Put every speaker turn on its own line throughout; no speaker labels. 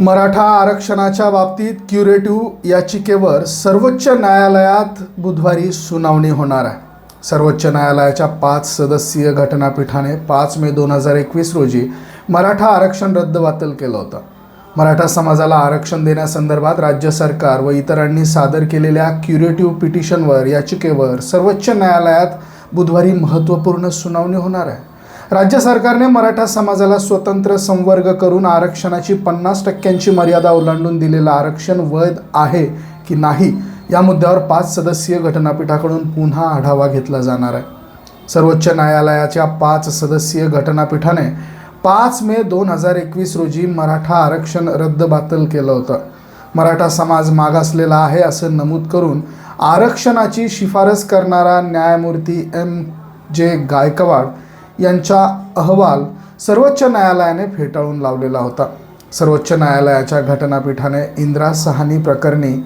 मराठा आरक्षणाच्या बाबतीत क्युरेटिव्ह याचिकेवर सर्वोच्च न्यायालयात बुधवारी सुनावणी होणार आहे. सर्वोच्च न्यायालयाच्या पाच सदस्यीय घटनापीठाने पाच मे दोन हजार एकवीस रोजी मराठा आरक्षण रद्दबातल केलं होतं. मराठा समाजाला आरक्षण देण्यासंदर्भात राज्य सरकार व इतरांनी सादर केलेल्या क्युरेटिव्ह पिटिशनवर याचिकेवर सर्वोच्च न्यायालयात बुधवारी महत्त्वपूर्ण सुनावणी होणार आहे. राज्य सरकारने मराठा समाजाला स्वतंत्र संवर्ग करून आरक्षणाची पन्नास टक्क्यांची मर्यादा ओलांडून दिलेलं आरक्षण वैध आहे की नाही या मुद्द्यावर पाच सदस्यीय घटनापीठाकडून पुन्हा आढावा घेतला जाणार आहे. सर्वोच्च न्यायालयाच्या पाच सदस्यीय घटनापीठाने पाच मे दोन हजार एकवीस रोजी मराठा आरक्षण रद्दबातल केलं होतं. मराठा समाज मागासलेला आहे असं नमूद करून आरक्षणाची शिफारस करणारा न्यायमूर्ती एम जे गायकवाड यांचा अहवाल सर्वोच्च न्यायालयाने फेटाळून लावलेला होता. सर्वोच्च न्यायालयाच्या घटनापीठाने इंदिरा सहानी प्रकरणी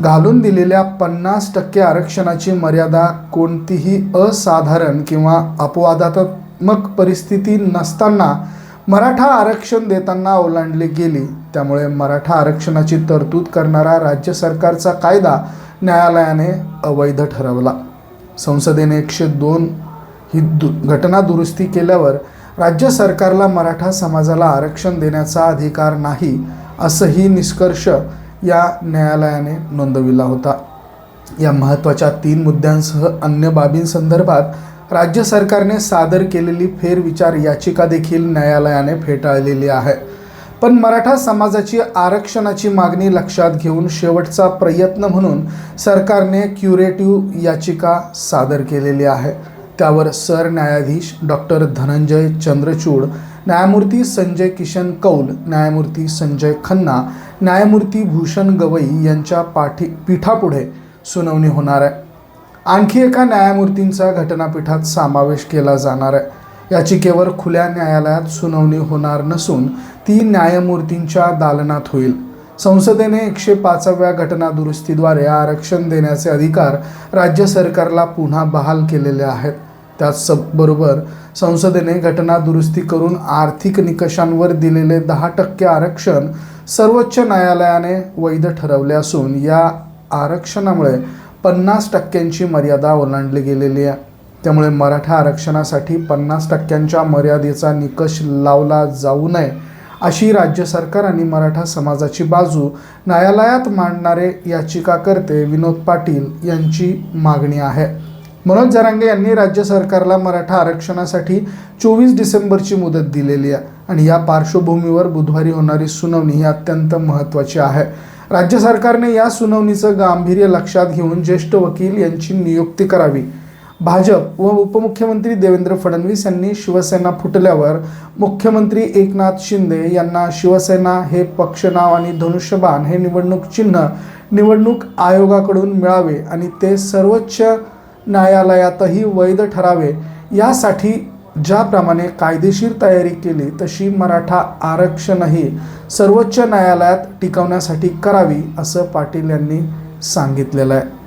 घालून दिलेल्या पन्नास टक्के आरक्षणाची मर्यादा कोणतीही असाधारण किंवा अपवादात्मक परिस्थिती नसताना मराठा आरक्षण देताना ओलांडली गेली. त्यामुळे मराठा आरक्षणाची तरतूद करणारा राज्य सरकारचा कायदा न्यायालयाने अवैध ठरवला. संसदेने एकशे दोन ही दु घटना दुरुस्ती केल्यावर राज्य सरकारला मराठा समाजाला आरक्षण देण्याचा अधिकार नाही असंही निष्कर्ष या न्यायालयाने नोंदविला होता. या महत्त्वाच्या तीन मुद्द्यांसह अन्य बाबींसंदर्भात राज्य सरकारने सादर केलेली फेरविचार याचिका देखील न्यायालयाने फेटाळलेली आहे. पण मराठा समाजाची आरक्षणाची मागणी लक्षात घेऊन शेवटचा प्रयत्न म्हणून सरकारने क्युरेटिव्ह याचिका सादर केलेली आहे. त्यावर सरन्यायाधीश डॉक्टर धनंजय चंद्रचूड न्यायमूर्ती संजय किशन कौल न्यायमूर्ती संजय खन्ना न्यायमूर्ती भूषण गवई यांच्या पाठी पीठापुढे सुनावणी होणार आहे. आणखी एका न्यायमूर्तींचा घटनापीठात समावेश केला जाणार आहे. याचिकेवर खुल्या न्यायालयात सुनावणी होणार नसून ती न्यायमूर्तींच्या दालनात होईल. संसदेने एकशे पाचव्या घटना दुरुस्तीद्वारे आरक्षण देण्याचे अधिकार राज्य सरकारला पुन्हा बहाल केलेले आहेत. त्याचबरोबर संसदेने घटना दुरुस्ती करून आर्थिक निकषांवर दिलेले दहा टक्के आरक्षण सर्वोच्च न्यायालयाने वैध ठरवले असून या आरक्षणामुळे पन्नास टक्क्यांची मर्यादा ओलांडली गेलेली आहे. त्यामुळे मराठा आरक्षणासाठी पन्नास टक्क्यांच्या मर्यादेचा निकष लावला जाऊ नये अशी राज्य सरकार आणि मराठा समाजाची बाजू न्यायालयात मांडणारे याचिकाकर्ते विनोद पाटील यांची मागणी आहे. मनोज जरांगे यांनी राज्य सरकारला मराठा आरक्षणासाठी चोवीस डिसेंबरची मुदत दिलेली आहे आणि या पार्श्वभूमीवर बुधवारी होणारी सुनावणी ही अत्यंत महत्त्वाची आहे. राज्य सरकारने या सुनावणीचं गांभीर्य लक्षात घेऊन ज्येष्ठ वकील यांची नियुक्ती करावी. भाजप व उपमुख्यमंत्री देवेंद्र फडणवीस यांनी शिवसेना फुटल्यावर मुख्यमंत्री एकनाथ शिंदे यांना शिवसेना हे पक्षनाव आणि धनुष्यबाण हे निवडणूक चिन्ह निवडणूक आयोगाकडून मिळावे आणि ते सर्वोच्च न्यायालयातही वैध ठरावे यासाठी ज्याप्रमाणे कायदेशीर तयारी केली तशी मराठा आरक्षणही सर्वोच्च न्यायालयात टिकवण्यासाठी करावी असं पाटील यांनी सांगितलेलं आहे.